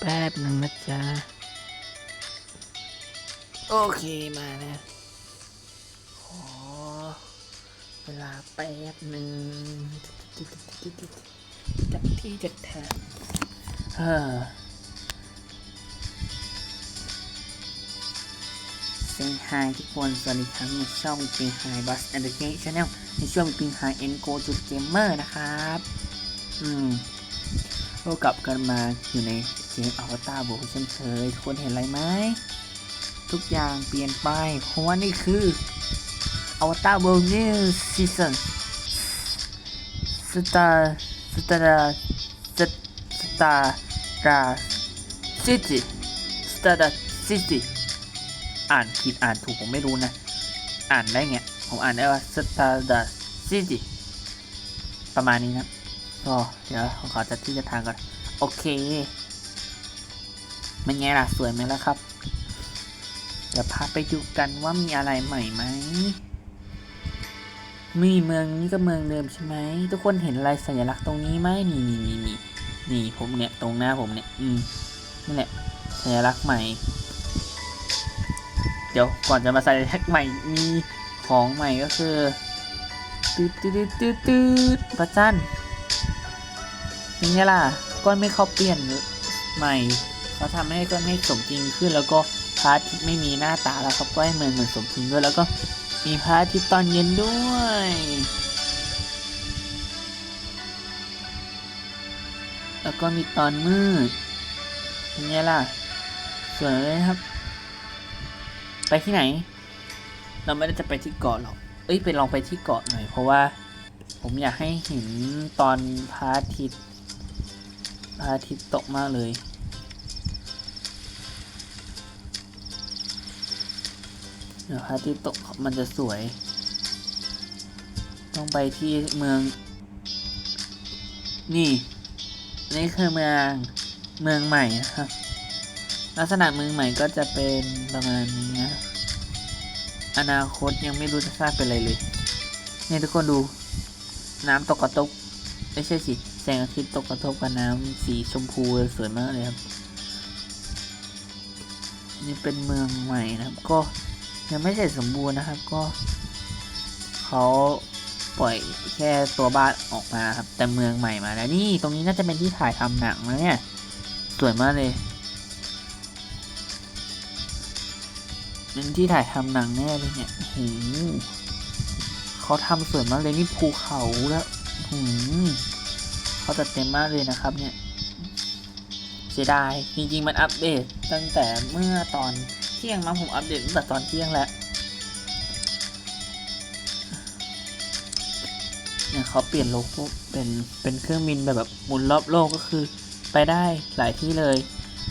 แป๊บหนึ่งนะจ๊ะ โอเคมานะขอเวลาแป๊บหนึ่งจับที่จัดทางเออเซนไฮทุกคนสวัสดีครับในช่องปิงไฮบัสแอนด์เกมชาแนลในช่วงปิงไฮเอ็นโกจุดเกมเมอร์นะครับ อืมก็กลับกันมาอยู่ใน เกมอวตารโบเช่นเคยทุกคนเห็นอะไรไหมทุกอย่างเปลี่ยนไปเพราะว่านี่คือ Avatar World New Season Star Star Star Star City Star City อ่านผิดอ่านถูกผมไม่รู้นะ อ่านได้ไงผมอ่านได้ว่า Star City ประมาณนี้นะก็เดี๋ยวผมขอจัดที่จะทางก่อน โอเค มันไงล่ะสวยไหมล่ะครับ เดี๋ยวพาไปดูกันว่ามีอะไรใหม่ไหมมีเมืองนี้ก็เมืองเดิมใช่ไหมทุกคนเห็นลายสัญลักษณ์ตรงนี้ไหมนี่นี่นี่นี่นี่ผมเนี่ยตรงหน้าผมเนี่ย อืมนี่แหละสัญลักษณ์ใหม่ เดี๋ยวก่อนจะมาใส่สัญลักษณ์ใหม่มีของใหม่ก็คือตืดตืดตืดตืดพระจันทร์เป็นไงล่ะก้อนไม่เขาเปลี่ยนใหม่ เขาทำให้ก้อนเมฆสมจริงขึ้น แล้วก็พระอาทิตย์ไม่มีหน้าตาแล้วครับก็ให้เหมือนเหมือนสมจริงด้วย แล้วก็มีพระอาทิตย์ตอนเย็นด้วยแล้วก็มีตอนมืดเป็นไงล่ะสวยเลยครับ ไปที่ไหน เราไม่ได้จะไปที่เกาะหรอก เอ้ยไปลองไปที่เกาะหน่อย เพราะว่าผมอยากให้เห็นตอนพระอาทิตย์พระอาทิตย์ตกมากเลย เดี๋ยวพระอาทิตย์ตกมันจะสวย ต้องไปที่เมือง นี่นี่คือเมืองเมืองใหม่นะครับ ลักษณะเมืองใหม่ก็จะเป็นประมาณนี้นะอนาคตยังไม่รู้จะสร้างเป็นอะไรเลยเนี่ยทุกคนดู น้ำตกกระทบไม่ใช่สิ แสงอาทิตย์ตกกระทบกับน้ำสีชมพูสวยมากเลยครับ นี่เป็นเมืองใหม่นะครับก็ ยังไม่เสร็จสมบูรณ์นะครับก็เขาปล่อยแค่ตัวบ้านออกมาครับ แต่เมืองใหม่มาแล้วนี่ตรงนี้น่าจะเป็นที่ถ่ายทำหนังนะเนี่ยสวยมากเลยเป็นที่ถ่ายทำหนังแน่เลยเนี่ยโอ้โหเขาทำสวยมากเลยนี่ภูเขาแล้วหืมเขาจัดเต็มมากเลยนะครับเนี่ยเสียดายจริงๆมันอัปเดตตั้งแต่เมื่อตอน เที่ยงมั้งผมอัปเดตตั้งแต่ตอนเที่ยงแล้วเนี่ยเขาเปลี่ยนโลโก้เป็นเป็นเครื่องบินแบบแบบหมุนรอบโลกก็คือ ไปได้หลายที่เลย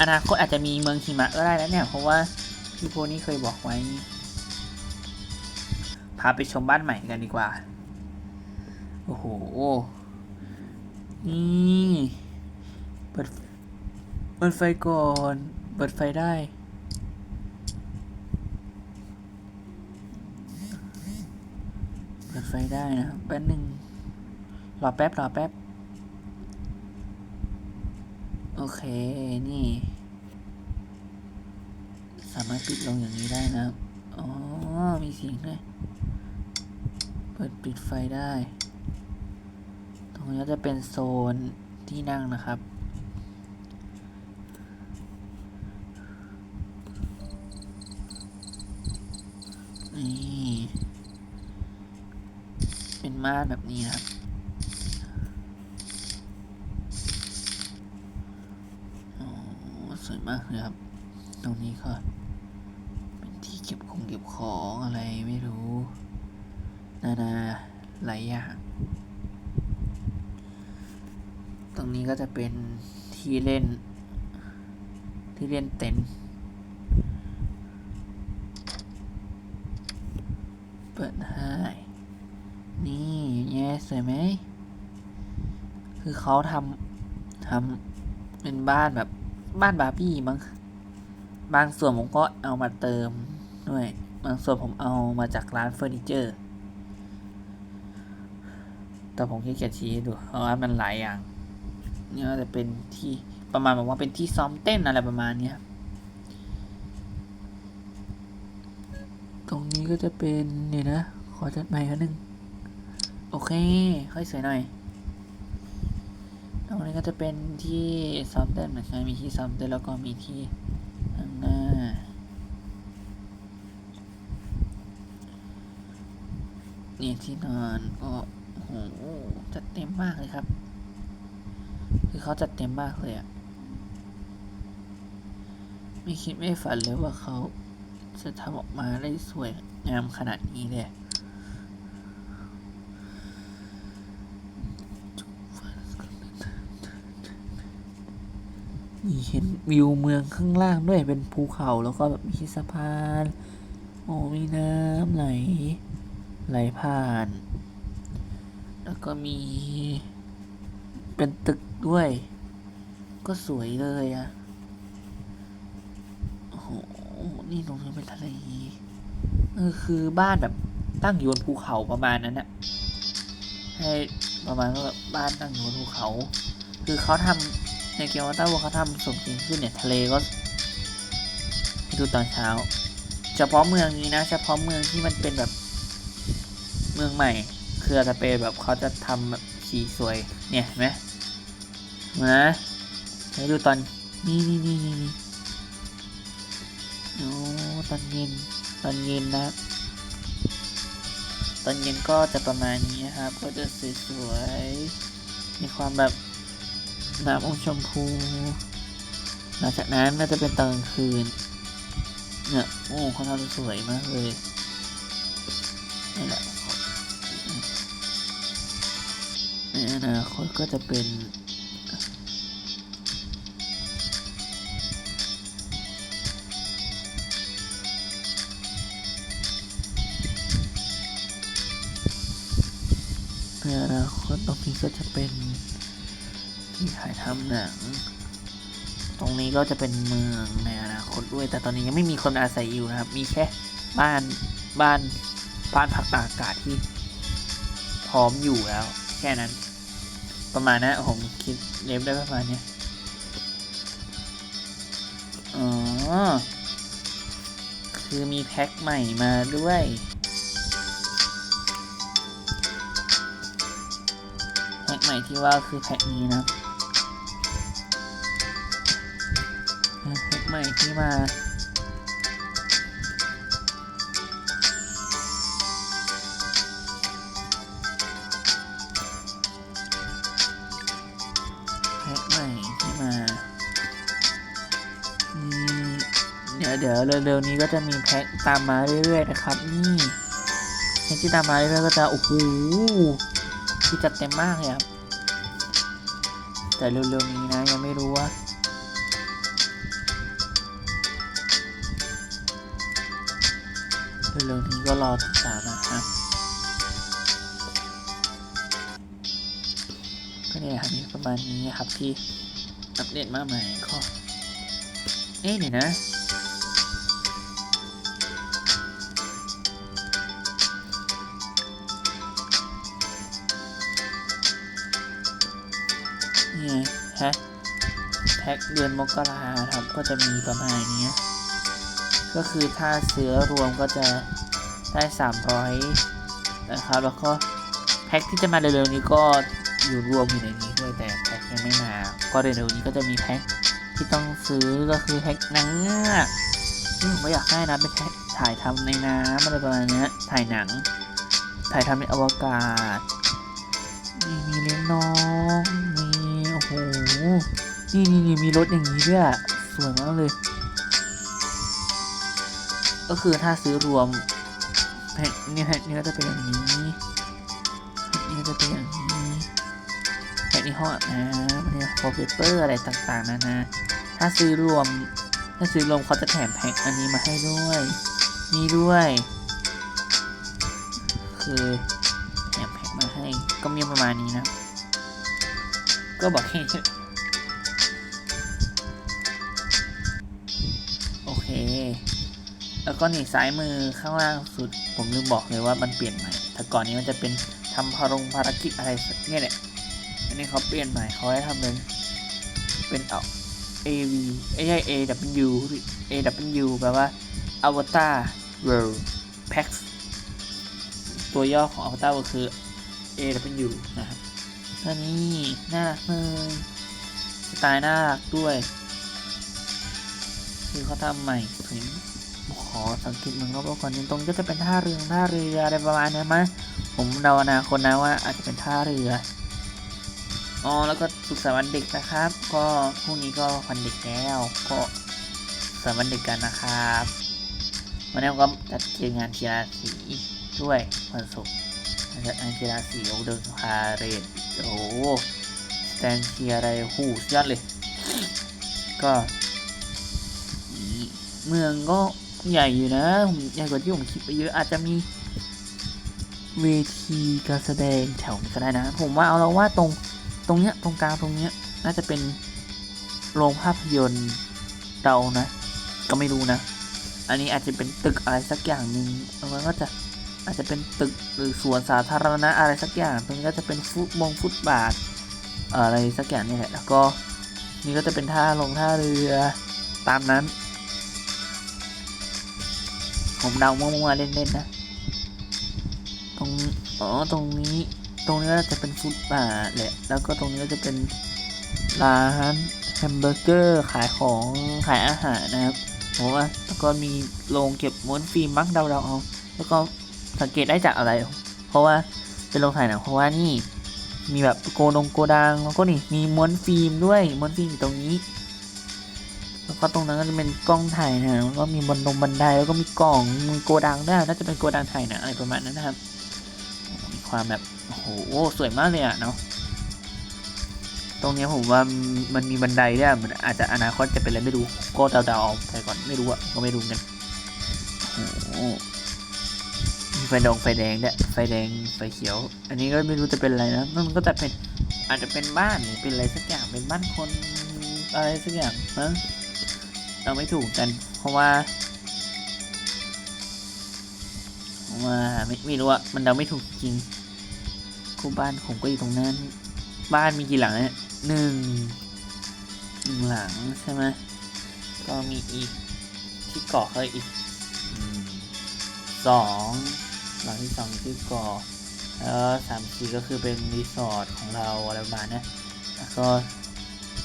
อนาคตอาจจะมีเมืองหิมะก็ได้แล้วเนี่ย เพราะว่าพี่โพนี่เคยบอกไว้ พาไปชมบ้านใหม่กันดีกว่า โอ้โหนี่เปิดเปิดไฟก่อน เปิดไฟได้ เปิด ไฟได้นะแป๊บหนึ่งรอแป๊บรอแป๊บ โอเค นี่ สามารถปิดลงอย่างนี้ได้นะอ๋อ มีเสียงด้วยเปิดปิดไฟได้ ตรงนี้จะเป็นโซนที่นั่งนะครับ นี่ เป็น ม่านแบบนี้นะครับโอ้สวยมากเลยครับ ตรงนี้ก็เป็นที่เก็บของเก็บของอะไรไม่รู้ นานาหลายอย่าง ตรงนี้ก็จะเป็นที่เล่น ที่เล่นเต็นท์เปิดให้นี่แย่สวย ไหม คือเขาทำทำเป็นบ้านแบบบ้านบาร์บี้มั้งบางส่วนผมก็เอามาเติมด้วย บางส่วนผมเอามาจากร้านเฟอร์นิเจอร์ แต่ผมขี้เกียจชี้ดู เพราะว่ามันหลายอย่างนี่ก็จะเป็นที่ประมาณแบบว่าเป็นที่ซ้อมเต้นอะไรประมาณเนี้ยตรงนี้ก็จะเป็นเนี่ยนะ ขอจัดใหม่คันหนึ่ง โอเค ค่อยสวยหน่อย ตรงนี้ก็จะเป็นที่ซ้อมเต้นเหมือนกันมีที่ซ้อมเต้นแล้วก็มีที่ข้างหน้า นี่ที่นอนก็โอ้โหจัดเต็มมากเลยครับ คือเขาจัดเต็มมากเลยอะไม่คิดไม่ฝันเลยว่าเขาจะทำออกมาได้สวยงามขนาดนี้เลย เห็นวิวเมืองข้างล่างด้วยเป็นภูเขาแล้วก็แบบมีสะพาน โอ้มีน้ำไหลไหลผ่าน แล้วก็มี เป็นตึกด้วย ก็สวยเลยอะโอ้โหนี่ตรงนี้เป็นทะเลเออคือบ้านแบบตั้งอยู่บนภูเขาประมาณนั้นอะให้ประมาณว่าบบบ้านตั้งอยู่บนภูเขา คือเขาทำ ในเกมวัตเตอร์เขาทำสมจริงขึ้นเนี่ย ทะเลก็ดูตอนเช้า เฉพาะเมืองนี้นะ เฉพาะเมืองที่มันเป็นแบบเมืองใหม่คืออาจะเป็นแบบเขาจะทำแบบสีสวย เนี่ยเห็นไหมนะให้ดูตอนนี่นี่นี่นี่นี่โอ้ตอนเย็นตอนเย็นนะตอนเย็นก็จะประมาณนี้นะครับ ก็จะสวยๆมีความแบบ น้ำอมชมพู หลังจากนั้นน่าจะเป็นตอนกลางคืน เนี่ย โอ้เขาทำสวยมากเลยนี่แหละในอนาคตก็จะเป็นในอนาคตตรงนี้ก็จะเป็น ที่ถ่ายทำหนัง ตรงนี้ก็จะเป็นเมืองในอนาคตด้วย แต่ตอนนี้ยังไม่มีคนอาศัยอยู่นะครับ มีแค่บ้านบ้านบ้านพักตากอากาศที่พร้อมอยู่แล้ว แค่นั้น ประมาณนะผมคิดเล็บได้ประมาณนี้อ๋อ คือมีแพ็คใหม่มาด้วยแพ็คใหม่ที่ว่าคือแพ็คนี้นะ ที่มา แพ็คใหม่ที่มาเดี๋ยวเดี๋ยวเร็วๆนี้ก็จะมีแพ็คตามมาเรื่อยๆนะครับ นี่แพ็คที่ตามมาเรื่อยๆก็จะโอ้โหคือจัดเต็มมากเลยครับแต่เร็วๆนี้นะยังไม่รู้ว่า เร็วๆนี้ก็รอติดตามนะครับก็เนี่ยครับมีประมาณนี้ครับที่อัปเดตมาใหม่ก็เอ๊ะเดี๋ยวนะนี่ไงแพ็คแพ็คเดือนมกราครับก็จะมีประมาณนี้ ก็คือถ้าซื้อรวมก็จะได้ 300 นะครับ แล้วก็แพ็คที่จะมาเร็วๆนี้ก็อยู่รวมอยู่ในนี้ด้วยแต่แพ็คยังไม่มา ก็เร็วๆนี้ก็จะมีแพ็คที่ต้องซื้อก็คือแพ็คหนังเงือกซึ่งผมก็อยากได้นะเป็นแพ็คถ่ายทำในน้ำอะไรประมาณนี้ถ่ายหนัง ถ่ายทำในอวกาศมีมีเลี้ยงน้องมีโอ้โหนี่นี่นี่มีรถอย่างนี้ด้วยสวยมากเลย ก็คือถ้าซื้อรวมแพ็คนี่แพ็คนี้ก็จะเป็นอย่างนี้แพ็คนี้ก็จะเป็นอย่างนี้แพ็คนี้ห้องอาบน้ำเนี่ยโฟเปเปอร์อะไรต่างๆนานาถ้าซื้อรวม ถ้าซื้อรวมเขาจะแถมแพ็คอันนี้มาให้ด้วย นี่ด้วย คือแถมแพ็คมาให้ก็มีประมาณนี้นะ ก็บอกแค่ แล้วก็นี่ซ้ายมือข้างล่างสุด ผมลืมบอกเลยว่ามันเปลี่ยนใหม่แต่ก่อนนี้มันจะเป็นทำพารงภารกิจอะไรเนี่ยแหละอันนี้เขาเปลี่ยนใหม่เขาให้ทำเป็นเป็นเอา AV ไม่ใช่ AW AW แปลว่า Avatar World Pack ตัวย่อของ Avatar World คือ AW นะครับตัวนี้น่ารักเลยสไตล์น่ารักด้วย คือเขาทำใหม่ถึง ขอสังเกตเมืองรอบๆก่อนตรงก็จะเป็นท่าเรือท่าเรืออะไรประมาณนี้มั้ยผมเดาอนาคตนะว่าอาจจะเป็นท่าเรืออ๋อแล้วก็สุขสันต์วันเด็กนะครับ ก็พรุ่งนี้ก็วันเด็กแล้วก็สุขสันต์วันเด็กกันนะครับวันนี้ก็จัดเตรียมงานกีฬาสีด้วยวันศุกร์จัดงานกีฬาสีโอเดินพาเรดโอ้สแตนเชียอะไรหูยอดเลย ก็ เมืองก็ ใหญ่อยู่นะใหญ่กว่าที่ผมคิดไปเยอะอาจจะมีเวทีการแสดงแถวนี้ก็ได้นะ ผมว่าเอาเราว่าตรงตรงเนี้ยตรงกลางตรงเนี้ยน่าจะเป็นโรงภาพยนตร์เรานะ ก็ไม่รู้นะ อันนี้อาจจะเป็นตึกอะไรสักอย่างหนึ่งมันก็จะอาจจะเป็นตึกหรือสวนสาธารณะอะไรสักอย่าง ตรงนี้ก็จะเป็นฟุตมงฟุตบาทอะไรสักอย่างนี่แหละแล้วก็นี่ก็จะเป็นท่าลงท่าเรือตามนั้น ผมเดามั่วๆเล่นๆนะ ตรงอ๋อตรงนี้ ตรงนี้ก็จะเป็นฟุตบาทแหละ แล้วก็ตรงนี้ก็จะเป็นร้านแฮมเบอร์เกอร์ขายของขายอาหารนะครับผมว่าแล้วก็มีโรงเก็บม้วนฟิล์มมักเดาๆเอาแล้วก็สังเกตได้จากอะไร เพราะว่าเป็นโรงถ่ายหนังเพราะว่านี่มีแบบโกดงโกดังแล้วก็นี่มีม้วนฟิล์มด้วยม้วนฟิล์มอยู่ตรงนี้ แล้วก็ตรงนั้นก็จะเป็นกล้องถ่ายนังแล้วก็มีบันดงบันไดแล้วก็มีกล่องมีโกดังด้วยน่าจะเป็นโกดังถ่ายหนังอะไรประมาณนั้นนะครับมีความแบบโอ้โหสวยมากเลยอะเนาะตรงนี้ผมว่ามันมีบันไดด้วยมันอาจจะอนาคตจะเป็นอะไรไม่รู้ก็เดาๆเอาไปก่อนไม่รู้อะก็ไม่รู้กันโอ้โหมีไฟดงไฟแดงด้วยไฟแดงไฟเขียว อันนี้ก็ไม่รู้จะเป็นอะไรนะมันก็จะเป็นอาจจะเป็นบ้านหรือเป็นอะไรสักอย่างเป็นบ้านคนอะไรสักอย่างนะ เราไม่ถูกกัน เพราะว่าเพราะว่าไม่ไม่รู้อะมันเดาไม่ถูกจริงคู่บ้านผมก็อยู่ตรงนั้น บ้านมีกี่หลังเนี่ยหนึ่งหนึ่งหลังใช่ไหมก็มีอีกที่เกาะเขาอีกสองหลังที่สองที่เกาะแล้วสามสี่ก็คือเป็นรีสอร์ทของเราอะไรประมาณนี้ยแล้วก็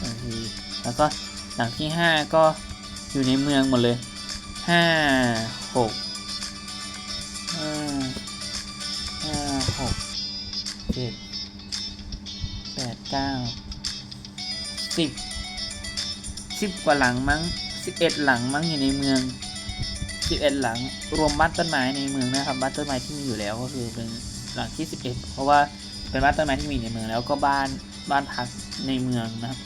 บางทีแล้วก็หลังที่ห้าก็ อยู่ในเมืองหมดเลยห้าหกห้าห้าหกเจ็ดแปดเก้าสิบสิบกว่าหลังมั้งสิบเอ็ดหลังมั้งอยู่ในเมืองสิบเอ็ดหลังรวมบ้านต้นไม้ในเมืองนะครับบ้านต้นไม้ที่มีอยู่แล้วก็คือเป็นหลังที่สิบเอ็ดเพราะว่าเป็นบ้านต้นไม้ที่มีในเมืองแล้วก็บ้านบ้านพักในเมืองนะครับ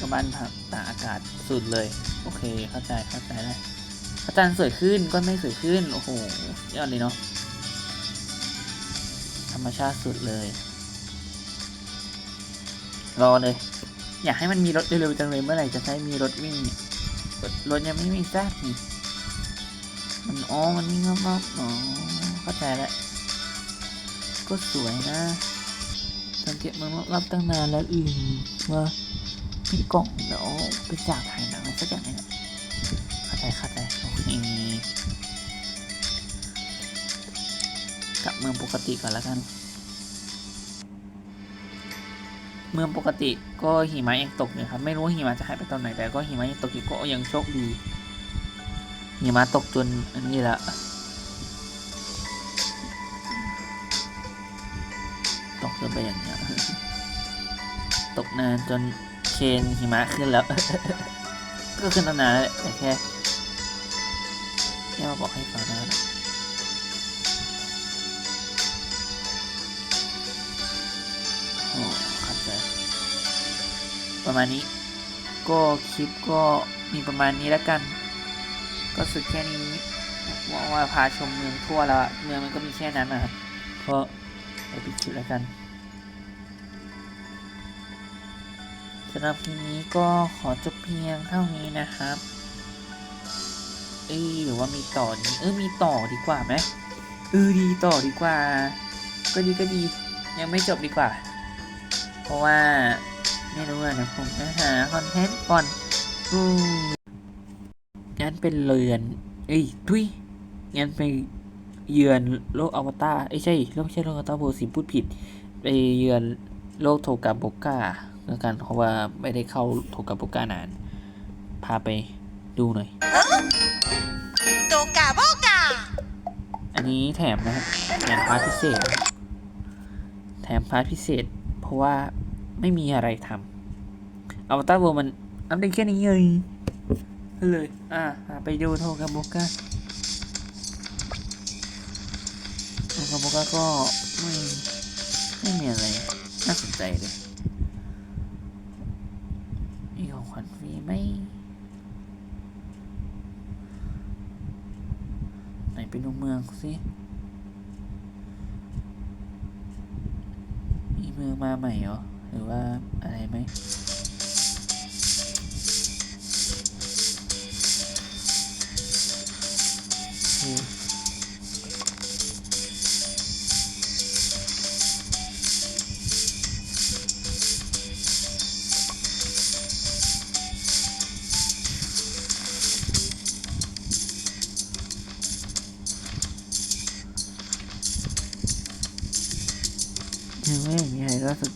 ก็บ้านพักตากอากาศสุดเลย โอเค เข้าใจเข้าใจแล้วพระจันทร์สวยขึ้นก็ไม่สวยขึ้น โอ้โหยอดเลยเนาะธรรมชาติสุดเลย รอเลย อยากให้มันมีรถเร็วๆจังเลยเมื่อไหร่จะใช้มีรถวิ่งรถยังไม่มีสักทีมันอ๋อมันวิ่งรอบๆอ๋อเข้าใจแล้วก็สวยนะสังเกตมันรอบตั้งนานแล้วอืมว่า มีกล่องเดี๋ยวไปจากถ่ายหนังสักอย่างเนี่ยเข้าใจเข้าใจโอเคกลับเมืองปกติก่อนแล้วกัน เมืองปกติก็หิมะยังตกอยู่ครับ ไม่รู้หิมะจะหายไปตอนไหนแต่ก็หิมะยังตกอยู่ก็ยังโชคดีหิมะตกจนอันนี้ละตกจนไปอย่างเงี้ยตกนานจน นหิมะขึ้นแล้ว ก็ขึ้นตั้งนานแล้วแต่แค่แค่มาบอกให้ฟังนะโอ้เข้าใจประมาณนี้ ก็คลิปก็มีประมาณนี้แล้วกัน ก็สุดแค่นี้ว่าพาชมเมืองทั่วแล้วเมืองมันก็มีแค่นั้นนะครับก็ไปปิดคลิปแล้วกันำหรับคลิปนี้ก็ขอจบเพียงเท่านี้นะครับ เอ้ยหรือว่ามีต่อนี้เออมีต่อดีกว่าไหมเออดีต่อดีกว่า ก็ดีก็ดี ยังไม่จบดีกว่า เพราะว่าไม่รู้อะนะผมจะหาคอนเทนต์ก่อนอู้งั้นเป็นเรือน เอ้ยทุยงั้นไปเยือนโลกอวตารเอ้ใช่โลกไม่ใช่โลกอวตารโบสิพูดผิด ไปเยือนโลกโทกาโบกา แล้วกันเพราะว่าไม่ได้เข้าโทกาโบก้านาน พาไปดูหน่อยโดกาโบกา อันนี้แถมนะครับแถมพาร์ทพิเศษ แถมพาร์ทพิเศษ เพราะว่าไม่มีอะไรทำอวตารเวมันอัปเดตแค่นี้เลยเลย อะอะไปดูโทกาโบก้าโทกาโบก้าก็ไม่ไม่มีอะไรน่าสนใจเลย มีของขวัญฟรี ไหมไหนไปดูเมืองสิมีเมืองมาใหม่เหรอ หรือว่าอะไรไหมอืม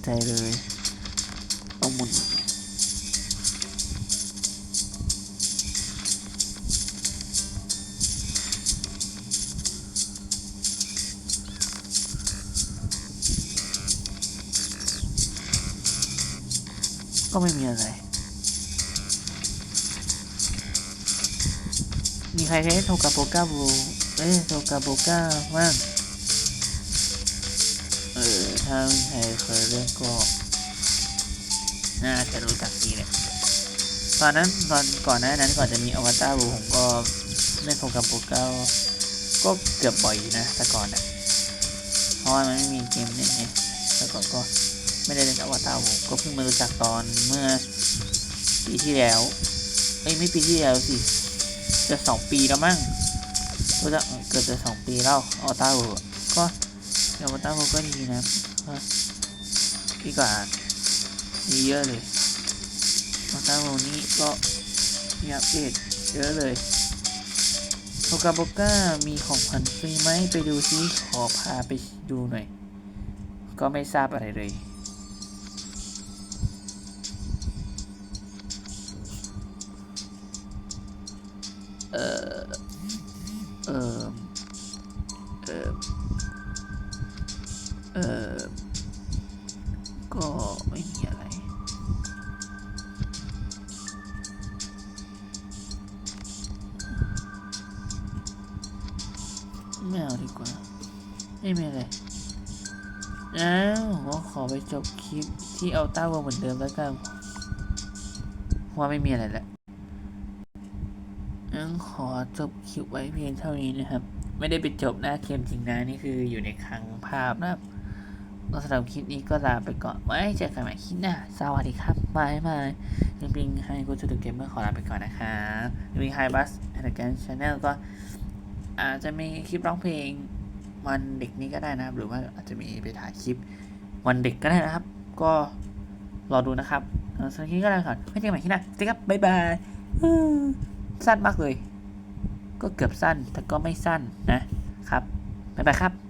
ใจเลยเอาหมุนก็ไม่มีอะไร มีใครใช้โทกาโปก้าบูเอ้ยโทกาโปก้าบ้าง อถ้ามีใครเคยเล่นก็น่าจะรู้จักดีเลยตอนนั้นตอนก่อนหน้านั้นก่อนจะมีอวตารบูผมก็เล่นโทกาโปเก้าก็เกือบบ่อยอยู่นะแต่ก่อนอะเพราะว่ามันไม่มีเกมเล่นไงแต่ก่อนก็ไม่ได้เล่นอวตารบูก็เพิ่งมารู้จักตอนเมื่อปีที่แล้วเอ้ยไม่ปีที่แล้วสิจะสองปีแล้วมั้งรู้จักเกือบจะสองปีแล้วอวตารบูก็เดี๋ยวมาตั้งก็ดีนะ ฮะดีกว่ามีเยอะเลยมาตั้งโนี้ก็มีอัปเดตเยอะเลยโทกาโบก้ามีของขวัญฟรีไหมไปดูซิขอพาไปดูหน่อย ก็ไม่ทราบอะไรเลยเออเออ ที่เอาต้าวงเหมือนเดิมแล้วกันว่าไม่มีอะไรแล้วงั้นขอจบคลิปไว้เพียงเท่านี้นะครับ ไม่ได้ไปจบหน้าเกมจริงนะ นี่คืออยู่ในคลังภาพนะครับสำหรับคลิปนี้ก็ลาไปก่อนไว้เจอกันใหม่คลิปหน้า สวัสดีครับบายบายลิงปิงไฮกูจูดูเกมเมอร์ขอลาไปก่อนนะครับลิงปิงไฮบัสแอนด์แกนชาแนลก็อาจจะมีคลิปร้องเพลงวันเด็กนี้ก็ได้นะครับ หรือว่าอาจจะมีไปถ่ายคลิปวันเด็กก็ได้นะครับ ก็รอดูนะครับสำหรับคลิปก็ลาไปก่อนไม่เจอกันใหม่คลิปหน้าสวัสดีครับบ๊ายบายสั้นมากเลย ก็เกือบสั้นแต่ก็ไม่สั้นนะครับบ๊ายบายครับ